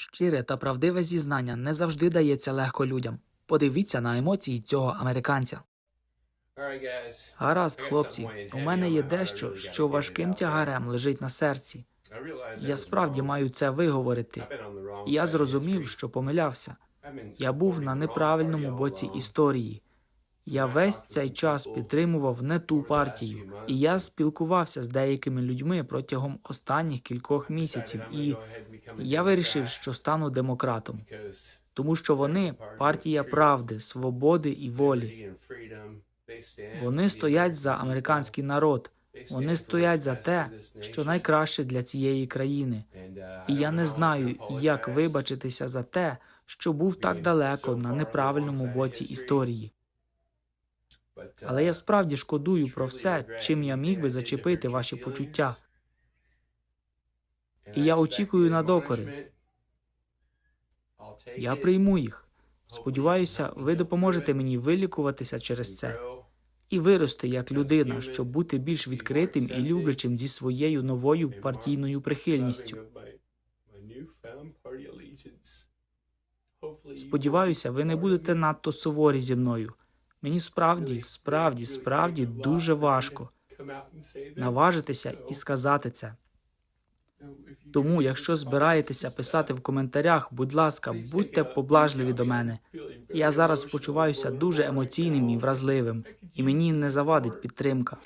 Щире та правдиве зізнання не завжди дається легко людям. Подивіться на емоції цього американця. Гаразд, хлопці, у мене є дещо, що важким тягарем лежить на серці. Я справді маю це виговорити. Я зрозумів, що помилявся. Я був на неправильному боці історії. Я весь цей час підтримував не ту партію, і я спілкувався з деякими людьми протягом останніх кількох місяців, і я вирішив, що стану демократом, тому що вони партія правди, свободи і волі. Вони стоять за американський народ. Вони стоять за те, що найкраще для цієї країни. І я не знаю, як вибачитися за те, що був так далеко на неправильному боці історії. Але я справді шкодую про все, чим я міг би зачепити ваші почуття. І я очікую на докори. Я прийму їх. Сподіваюся, ви допоможете мені вилікуватися через це і вирости як людина, щоб бути більш відкритим і люблячим зі своєю новою партійною прихильністю. Сподіваюся, ви не будете надто суворі зі мною. Мені справді, справді, справді дуже важко наважитися і сказати це. Тому, якщо збираєтеся писати в коментарях, будь ласка, будьте поблажливі до мене. Я зараз почуваюся дуже емоційним і вразливим, і мені не завадить підтримка.